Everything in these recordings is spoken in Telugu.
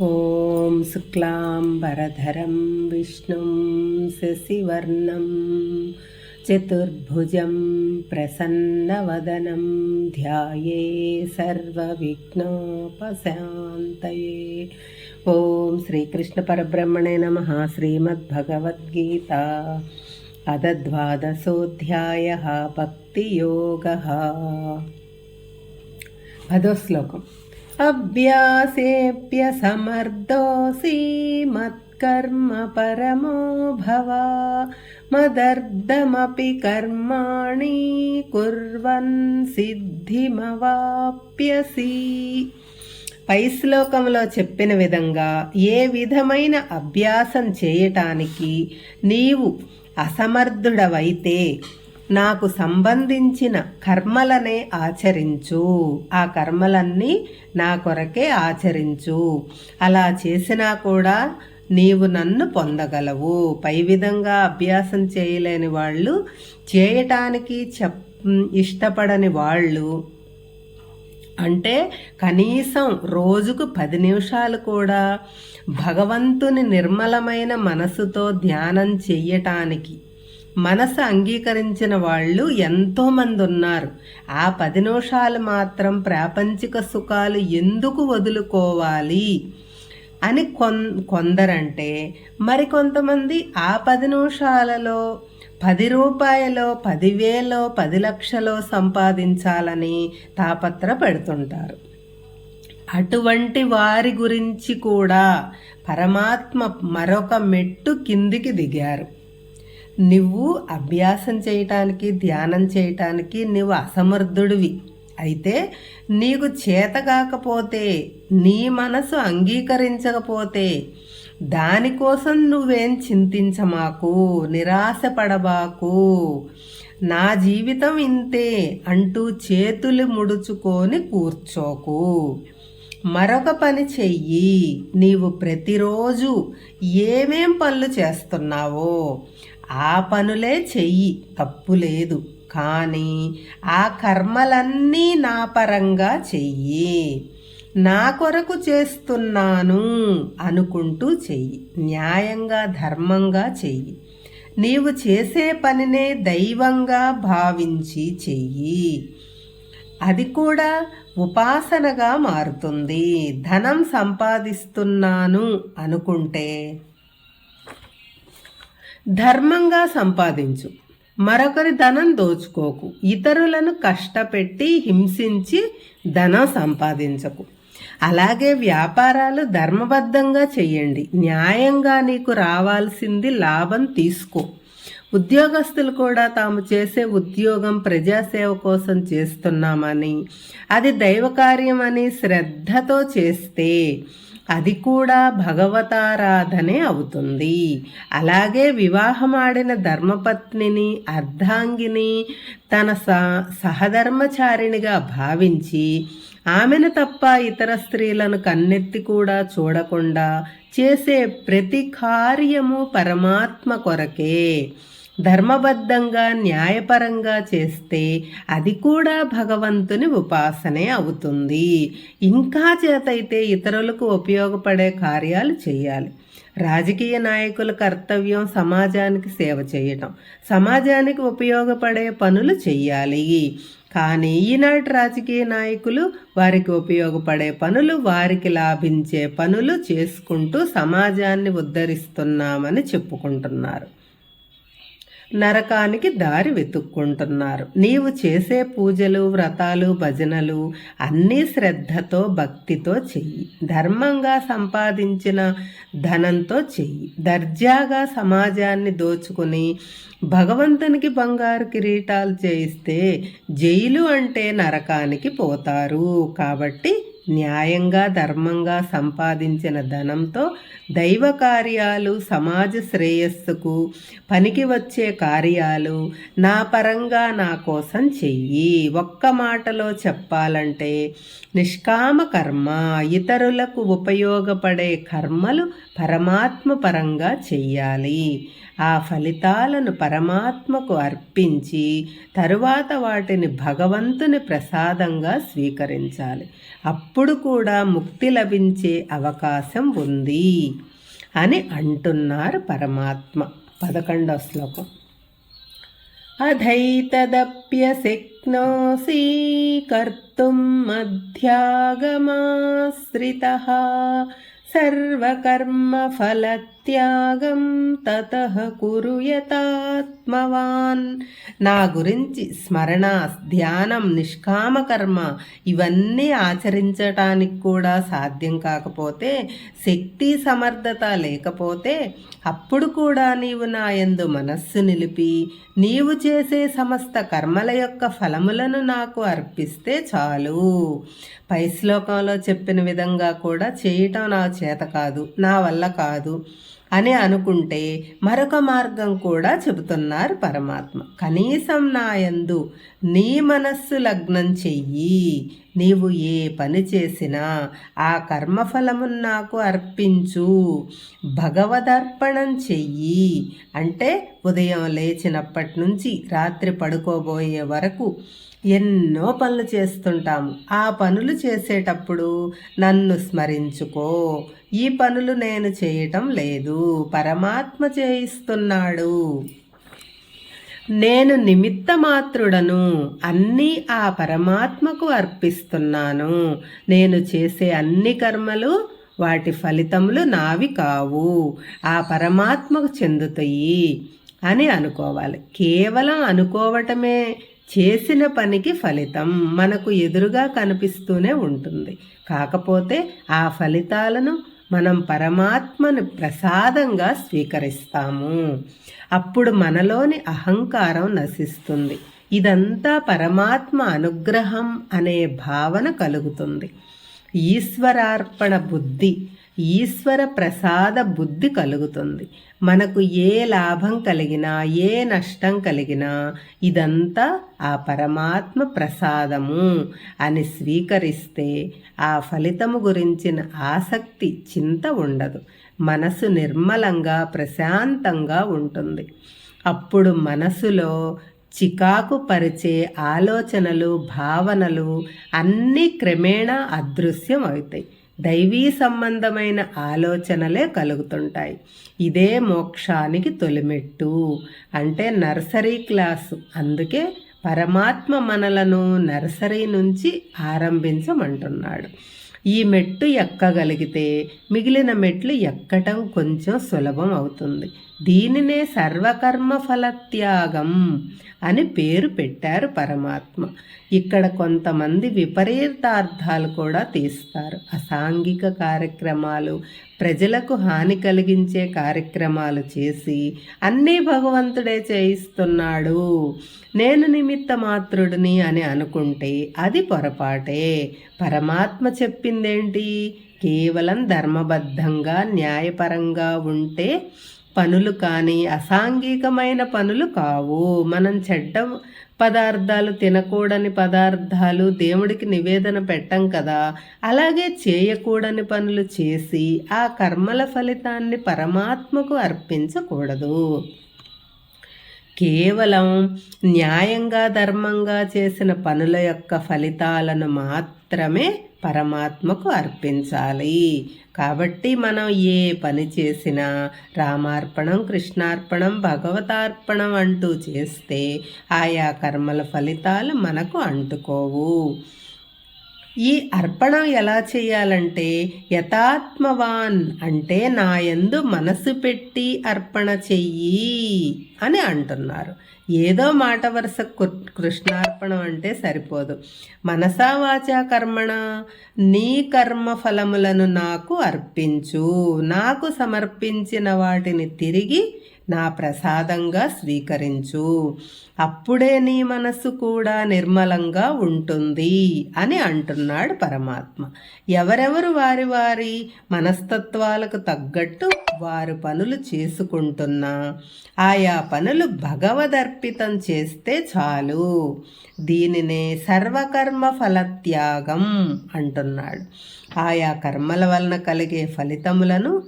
ॐ शुक्लाम्बरधरं विष्णुं शशिवर्णं चतुर्भुजं प्रसन्नवदनं ध्याये सर्वविघ्नोपशान्तये। ॐ श्रीकृष्णपरब्रह्मणे नमः, श्रीमद्भगवद्गीता। अदद्वादशोऽध्यायः भक्तियोगः। पदोश्लोकम् अभ्यासेऽप्यसमर्थोऽसि मत्कर्म परमो भव मदर्धमपि कर्माणि కుర్వన్ సిద్ధిమవాప్యసి పై శ్లోకంలో చెప్పిన విధంగా ఏ విధమైన అభ్యాసం చేయటానికి నీవు అసమర్థుడవైతే నాకు సంబంధించిన కర్మలనే ఆచరించు. ఆ కర్మలన్నీ నా కొరకే ఆచరించు. అలా చేసినా కూడా నీవు నన్ను పొందగలవు. పై విధంగా అభ్యాసం చేయలేని వాళ్ళు చేయటానికి చెప్ ఇష్టపడని వాళ్ళు అంటే కనీసం రోజుకు పది నిమిషాలు కూడా భగవంతుని నిర్మలమైన మనసుతో ధ్యానం చెయ్యటానికి మనసు అంగీకరించిన వాళ్ళు ఎంతోమంది ఉన్నారు ఆ పది నిమిషాలు మాత్రం ప్రాపంచిక సుఖాలు ఎందుకు వదులుకోవాలి? అని కొన్ కొందరంటే మరికొంతమంది ఆ పది నిమిషాలలో పది రూపాయలో పదివేలో పది లక్షలో సంపాదించాలని తాపత్ర పెడుతుంటారు అటువంటి వారి గురించి కూడా పరమాత్మ మరొక మెట్టు కిందికి దిగారు. నువ్వు అభ్యాసం చేయటానికి ధ్యానం చేయటానికి నువ్వు అసమర్థుడివి. అయితే నీకు చేతగాకపోతే నీ మనసు అంగీకరించకపోతే దానికోసం నువ్వేం చింతించమాకు నిరాశపడబాకు. నా జీవితం ఇంతే అంటూ చేతులు ముడుచుకొని కూర్చోకు. మరొక పని చెయ్యి. నీవు ప్రతిరోజు ఏమేం పనులు చేస్తున్నావో ఆ పనులే చెయ్యి తప్పు లేదు. కానీ ఆ కర్మలన్నీ నా పరంగా చెయ్యి. నా కొరకు చేస్తున్నాను అనుకుంటూ చెయ్యి. న్యాయంగా ధర్మంగా చెయ్యి. నీవు చేసే పనినే దైవంగా భావించి చెయ్యి. అది కూడా ఉపాసనగా మారుతుంది. ధనం సంపాదిస్తున్నాను అనుకుంటే ధర్మంగా సంపాదించు. మరొకరి ధనం దోచుకోకు. ఇతరులను కష్టపెట్టి హింసించి ధనం సంపాదించకు. అలాగే వ్యాపారాలు ధర్మబద్ధంగా చేయండి న్యాయంగా నీకు రావాల్సింది లాభం తీసుకో. ఉద్యోగస్తులు కూడా తాము చేసే ఉద్యోగం ప్రజాసేవ కోసం చేస్తున్నామని అది దైవకార్యమని శ్రద్ధతో చేస్తే అది కూడా భగవతారాధనే అవుతుంది. అలాగే వివాహమాడిన ధర్మపత్నిని అర్ధాంగిని తన స సహధర్మచారిణిగా భావించి ఆమెను తప్ప ఇతర స్త్రీలను కన్నెత్తి కూడా చూడకుండా చేసే ప్రతి కార్యము పరమాత్మ కొరకే. ధర్మబద్ధంగా న్యాయపరంగా చేస్తే అది కూడా భగవంతుని ఉపాసనే అవుతుంది. ఇంకా చేతైతే ఇతరులకు ఉపయోగపడే కార్యాలు చేయాలి. రాజకీయ నాయకుల కర్తవ్యం సమాజానికి సేవ చేయటం సమాజానికి ఉపయోగపడే పనులు చెయ్యాలి కానీ ఈనాటి రాజకీయ నాయకులు వారికి ఉపయోగపడే పనులు వారికి లాభించే పనులు చేసుకుంటూ సమాజాన్ని ఉద్ధరిస్తున్నామని చెప్పుకుంటున్నారు. నరకానికి దారి వెతుక్కుంటున్నారు. నీవు చేసే పూజలు వ్రతాలు భజనలు అన్నీ శ్రద్ధతో భక్తితో చెయ్యి. ధర్మంగా సంపాదించిన ధనంతో చెయ్యి. దర్జాగా సమాజాన్ని దోచుకుని భగవంతునికి బంగారు కిరీటాలు చేయిస్తే జైలు అంటే నరకానికి పోతారు. కాబట్టి న్యాయంగా ధర్మంగా సంపాదించిన ధనంతో దైవ కార్యాలు సమాజ శ్రేయస్సుకు పనికి వచ్చే కార్యాలు నా పరంగా నా కోసం చెయ్యి. ఒక్క మాటలో చెప్పాలంటే నిష్కామ కర్మ ఇతరులకు ఉపయోగపడే కర్మలు పరమాత్మ పరంగా చెయ్యాలి. ఆ ఫలితాలను పరమాత్మకు అర్పించి తరువాత వాటిని భగవంతుని ప్రసాదంగా స్వీకరించాలి అప్పుడు అప్పుడు కూడా ముక్తి లభించే అవకాశం ఉంది అని అంటున్నారు పరమాత్మ పదకొండవ శ్లోకం अधैतदप्यशक्नोषि कर्तुं मध्यागमाश्रितः త్యాగం తత కురు యతాత్మవాన్. నా గురించి స్మరణ ధ్యానం నిష్కామ కర్మ ఇవన్నీ ఆచరించటానికి కూడా సాధ్యం కాకపోతే శక్తి సమర్థత లేకపోతే అప్పుడు కూడా నీవు నా యందు మనస్సు నిలిపి నీవు చేసే సమస్త కర్మల యొక్క ఫలములను నాకు అర్పిస్తే చాలు. పై శ్లోకంలో చెప్పిన విధంగా కూడా చేయటం నా చేత కాదు నా వల్ల కాదు. అని అనుకుంటే మరొక మార్గం కూడా చెబుతున్నారు పరమాత్మ. కనీసం నా యందు నీ మనస్సు లగ్నం చెయ్యి. నీవు ఏ పని చేసినా ఆ కర్మఫలమును నాకు అర్పించు. భగవదర్పణం చెయ్యి. అంటే ఉదయం లేచినప్పటి నుంచి రాత్రి పడుకోబోయే వరకు ఎన్నో పనులు చేస్తుంటాము. ఆ పనులు చేసేటప్పుడు నన్ను స్మరించుకో. ఈ పనులు నేను చేయటం లేదు. పరమాత్మ చేయిస్తున్నాడు. నేను నిమిత్త మాత్రుడను అన్నీ ఆ పరమాత్మకు అర్పిస్తున్నాను. నేను చేసే అన్ని కర్మలు వాటి ఫలితములు నావి కావు. ఆ పరమాత్మకు చెందుతాయి అని అనుకోవాలి. కేవలం అనుకోవటమే చేసిన పనికి ఫలితం. మనకు ఎదురుగా కనిపిస్తూనే ఉంటుంది. కాకపోతే ఆ ఫలితాలను మనం పరమాత్మను ప్రసాదంగా స్వీకరిస్తాము. అప్పుడు మనలోని అహంకారం నశిస్తుంది. ఇదంతా పరమాత్మ అనుగ్రహం అనే భావన కలుగుతుంది. ఈశ్వరార్పణ బుద్ధి ఈశ్వర ప్రసాద బుద్ధి కలుగుతుంది. మనకు ఏ లాభం కలిగినా ఏ నష్టం కలిగినా ఇదంతా ఆ పరమాత్మ ప్రసాదము అని స్వీకరిస్తే ఆ ఫలితము గురించిన ఆసక్తి చింత ఉండదు. మనసు నిర్మలంగా ప్రశాంతంగా ఉంటుంది. అప్పుడు మనసులో చికాకు పరిచే ఆలోచనలు భావనలు అన్నీ క్రమేణా అదృశ్యం అవుతాయి దైవీ సంబంధమైన ఆలోచనలే కలుగుతుంటాయి. ఇదే మోక్షానికి తొలిమెట్టు. అంటే నర్సరీ క్లాసు. అందుకే పరమాత్మ మనలను నర్సరీ నుంచి ఆరంభించమంటున్నాడు. ఈ మెట్టు ఎక్కగలిగితే మిగిలిన మెట్లు ఎక్కటం కొంచెం సులభం అవుతుంది. దీనినే సర్వకర్మ ఫలత్యాగం అని పేరు పెట్టారు పరమాత్మ. ఇక్కడ కొంతమంది విపరీతార్థాలు కూడా తీస్తారు. అసాంఘిక కార్యక్రమాలు ప్రజలకు హాని కలిగించే కార్యక్రమాలు చేసి అన్నీ భగవంతుడే చేయిస్తున్నాడు. నేను నిమిత్త మాత్రుడిని అని అనుకుంటే అది పొరపాటే. పరమాత్మ చెప్పిందేంటి? కేవలం ధర్మబద్ధంగా న్యాయపరంగా ఉంటే పనులు కానీ అసాంఘికమైన పనులు కావు. మనం చెడ్డ పదార్థాలు తినకూడని పదార్థాలు దేవుడికి నివేదన పెట్టం కదా. అలాగే చేయకూడని పనులు చేసి ఆ కర్మల ఫలితాన్ని పరమాత్మకు అర్పించకూడదు. కేవలం న్యాయంగా ధర్మంగా చేసిన పనుల యొక్క ఫలితాలను మాత్రమే పరమాత్మకు అర్పించాలి. కాబట్టి మనం ఏ పని చేసినా రామార్పణం కృష్ణార్పణం భగవతార్పణం అంటూ చేస్తే ఆయా కర్మల ఫలితాలు మనకు అంటుకోవు. ఈ అర్పణం ఎలా చేయాలంటే యథాత్మవాన్ అంటే నా ఎందు మనసు పెట్టి అర్పణ చెయ్యి అని అంటున్నారు. ఏదో మాట వరుస కృష్ణార్పణం అంటే సరిపోదు. మనసా వాచా కర్మణ నీ కర్మ ఫలములను నాకు అర్పించు. నాకు సమర్పించిన వాటిని తిరిగి నా ప్రసాదంగా స్వీకరించు. అప్పుడే నీ మనసు కూడా నిర్మలంగా ఉంటుంది అని అంటున్నాడు పరమాత్మ. ఎవరెవరు వారి వారి మనస్తత్వాలకు తగ్గట్టు వారు పనులు చేసుకుంటున్నా. ఆయా పనులు భగవదర్పితం చేస్తే చాలు. దీనినే సర్వకర్మ ఫలత్యాగం అంటున్నాడు. ఆయా కర్మల వలన కలిగే ఫలితములను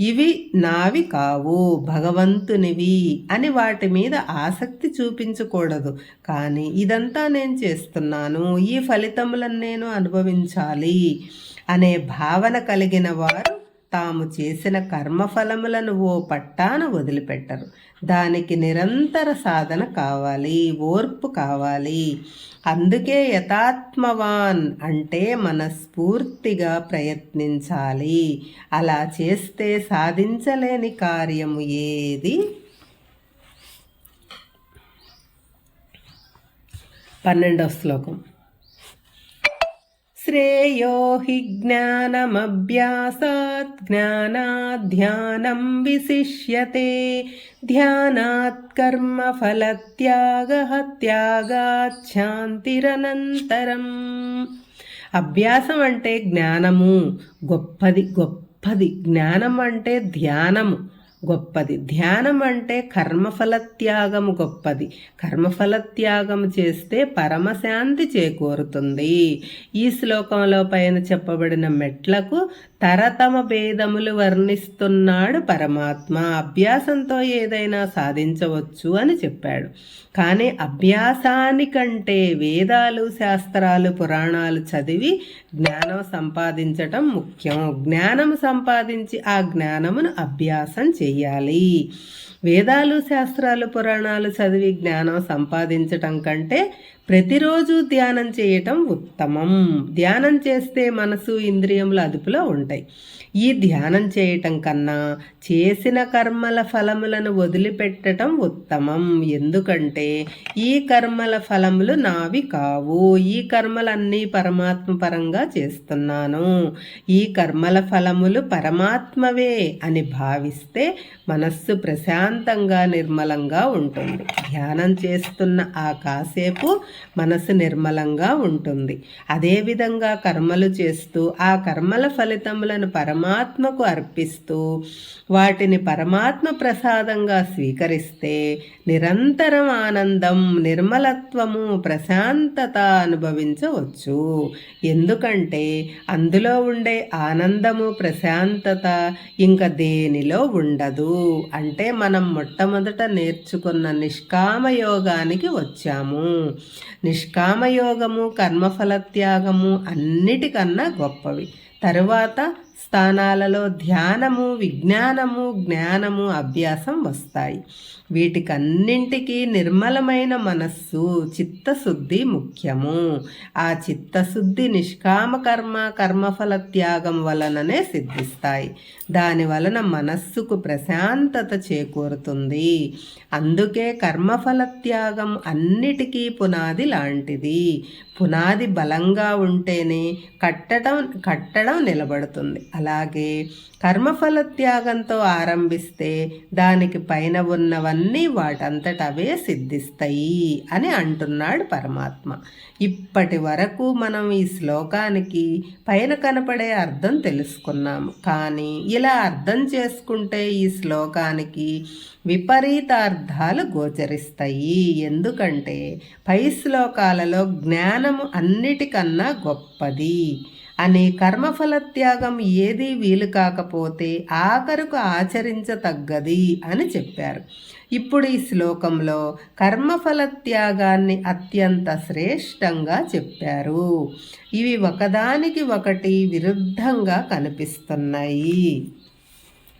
ఇవి నావి కావు భగవంతునివి అని వాటి మీద ఆసక్తి చూపించకూడదు. కానీ ఇదంతా నేను చేస్తున్నాను. ఈ ఫలితములను నేను అనుభవించాలి అనే భావన కలిగిన వారు తాము చేసిన కర్మఫలములను ఓ పట్టాన వదిలిపెట్టరు. దానికి నిరంతర సాధన కావాలి ఓర్పు కావాలి. అందుకే యథాత్మవాన్ అంటే మనస్ఫూర్తిగా ప్రయత్నించాలి. అలా చేస్తే సాధించలేని కార్యము ఏది? పన్నెండవ శ్లోకం. श्रेयो हि ज्ञानमभ्यासात् ज्ञानाध्यानं विशिष्यते ध्यानात् कर्मफलत्यागः त्यागात् శాంతిరనంతరం అభ్యాసం అంటే జ్ఞానము గొప్పది గొప్పది జ్ఞానం అంటే ధ్యానము గొప్పది. ధ్యానం అంటే కర్మఫలత్యాగము గొప్పది. కర్మఫలత్యాగము చేస్తే పరమశాంతి చేకూరుతుంది. ఈ శ్లోకంలో పైన చెప్పబడిన మెట్లకు తరతమ భేదములు వర్ణిస్తున్నాడు పరమాత్మ. అభ్యాసంతో ఏదైనా సాధించవచ్చు అని చెప్పాడు. కానీ అభ్యాసానికంటే వేదాలు శాస్త్రాలు పురాణాలు చదివి జ్ఞానం సంపాదించటం ముఖ్యం. జ్ఞానం సంపాదించి ఆ జ్ఞానమును అభ్యాసం చేయాలి. వేదాలు శాస్త్రాలు పురాణాలు చదివి జ్ఞానం సంపాదించటం కంటే ప్రతిరోజు ధ్యానం చేయటం ఉత్తమం. ధ్యానం చేస్తే మనసు ఇంద్రియములు అదుపులో ఉంటాయి. ఈ ధ్యానం చేయటం కన్నా చేసిన కర్మల ఫలములను వదిలిపెట్టడం ఉత్తమం. ఎందుకంటే ఈ కర్మల ఫలములు నావి కావు. ఈ కర్మలన్నీ పరమాత్మ పరంగా చేస్తున్నాను. ఈ కర్మల ఫలములు పరమాత్మవే అని భావిస్తే మనస్సు ప్రశాంతంగా నిర్మలంగా ఉంటుంది. ధ్యానం చేస్తున్న ఆ కాసేపు మనసు నిర్మలంగా ఉంటుంది. అదేవిధంగా కర్మలు చేస్తూ ఆ కర్మల ఫలితములను పరమ పరమాత్మకు అర్పిస్తూ వాటిని పరమాత్మ ప్రసాదంగా స్వీకరిస్తే నిరంతరం ఆనందం నిర్మలత్వము ప్రశాంతత అనుభవించవచ్చు. ఎందుకంటే అందులో ఉండే ఆనందము ప్రశాంతత ఇంకా దేనిలో ఉండదు. అంటే మనం మొట్టమొదట నేర్చుకున్న నిష్కామ యోగానికి వచ్చాము. నిష్కామయోగము కర్మఫల త్యాగము అన్నిటికన్నా గొప్పవి. తరువాత స్థానాలలో ధ్యానము విజ్ఞానము జ్ఞానము అభ్యాసం వస్తాయి. వీటికన్నింటికీ నిర్మలమైన మనస్సు చిత్తశుద్ధి ముఖ్యము. ఆ చిత్తశుద్ధి నిష్కామ కర్మ కర్మఫల త్యాగం వలననే సిద్ధిస్తాయి. దాని వలన మనస్సుకు ప్రశాంతత చేకూరుతుంది. అందుకే కర్మఫల త్యాగం అన్నిటికీ పునాది లాంటిది. పునాది బలంగా ఉంటేనే కట్టడం కట్టడం నిలబడుతుంది. అలాగే కర్మఫల త్యాగంతో ఆరంభిస్తే దానికి పైన ఉన్నవన్నీ వాటంతట అవే సిద్ధిస్తాయి అని అంటున్నాడు పరమాత్మ. ఇప్పటి వరకు మనం ఈ శ్లోకానికి పైన కనపడే అర్థం తెలుసుకున్నాము. కానీ ఇలా అర్థం చేసుకుంటే ఈ శ్లోకానికి విపరీతార్థాలు గోచరిస్తాయి. ఎందుకంటే పై శ్లోకాలలో జ్ఞానము అన్నిటికన్నా గొప్పది. అనే కర్మఫల త్యాగం ఏదీ వీలు కాకపోతే ఆఖరుకు ఆచరించతగ్గది అని చెప్పారు. ఇప్పుడు ఈ శ్లోకంలో కర్మఫల త్యాగాన్ని అత్యంత శ్రేష్టంగా చెప్పారు. ఇవి ఒకదానికి ఒకటి విరుద్ధంగా కనిపిస్తున్నాయి.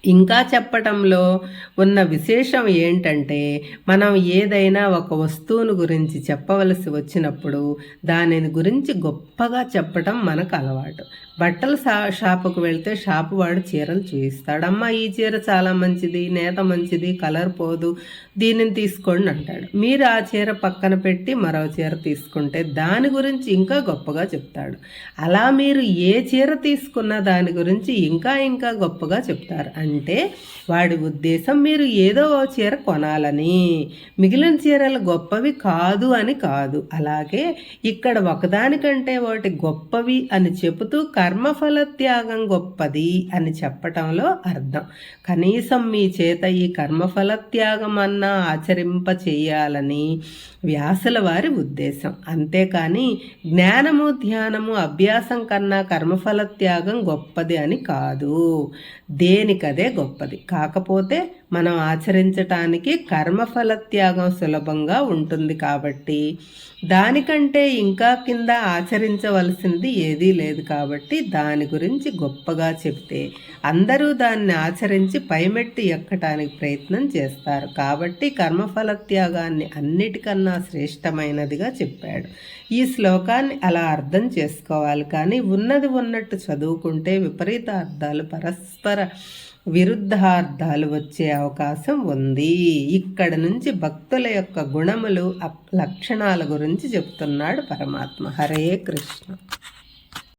ఇంకా చెప్పటంలో ఉన్న విశేషం ఏంటంటే మనం ఏదైనా ఒక వస్తువును గురించి చెప్పవలసి వచ్చినప్పుడు దానిని గురించి గొప్పగా చెప్పటం మనకు అలవాటు. బట్టల షా షాపుకు వెళ్తే షాపు వాడు చీరలు చూపిస్తాడు అమ్మ ఈ చీర చాలా మంచిది నేత మంచిది కలర్ పోదు దీనిని తీసుకోండి అంటాడు. మీరు ఆ చీర పక్కన పెట్టి మరో చీర తీసుకుంటే దాని గురించి ఇంకా గొప్పగా చెప్తాడు. అలా మీరు ఏ చీర తీసుకున్నా దాని గురించి ఇంకా ఇంకా గొప్పగా చెప్తారు. అంటే వాడి ఉద్దేశం మీరు ఏదో ఓ చీర కొనాలని. మిగిలిన చీరలు గొప్పవి కాదు అని కాదు. అలాగే ఇక్కడ ఒకదానికంటే ఒకటి గొప్పవి అని చెబుతూ కర్మఫల త్యాగం గొప్పది అని చెప్పటంలో అర్థం. కనీసం మీ చేత ఈ కర్మఫల త్యాగం అన్నా ఆచరింప చేయాలని వ్యాసుల వారి ఉద్దేశం. అంతేకాని జ్ఞానము ధ్యానము అభ్యాసం కన్నా కర్మఫల త్యాగం గొప్పది అని కాదు. దేనికదే గొప్పది. కాకపోతే మనం ఆచరించటానికి కర్మఫల త్యాగం సులభంగా ఉంటుంది కాబట్టి దానికంటే ఇంకా కింద ఆచరించవలసింది ఏదీ లేదు కాబట్టి దాని గురించి గొప్పగా చెప్తే అందరూ దాన్ని ఆచరించి పైమెట్టి ఎక్కటానికి ప్రయత్నం చేస్తారు. కాబట్టి కర్మఫల త్యాగాన్ని అన్నిటికన్నా శ్రేష్టమైనదిగా చెప్పాడు. ఈ శ్లోకాన్ని అలా అర్థం చేసుకోవాలి. కానీ ఉన్నది ఉన్నట్టు చదువుకుంటే విపరీత అర్థాలు పరస్పర విరుద్ధార్థాలు వచ్చే అవకాశం ఉంది. ఇక్కడ నుంచి భక్తుల యొక్క గుణములు లక్షణాల గురించి చెప్తున్నాడు పరమాత్మ. హరే కృష్ణ.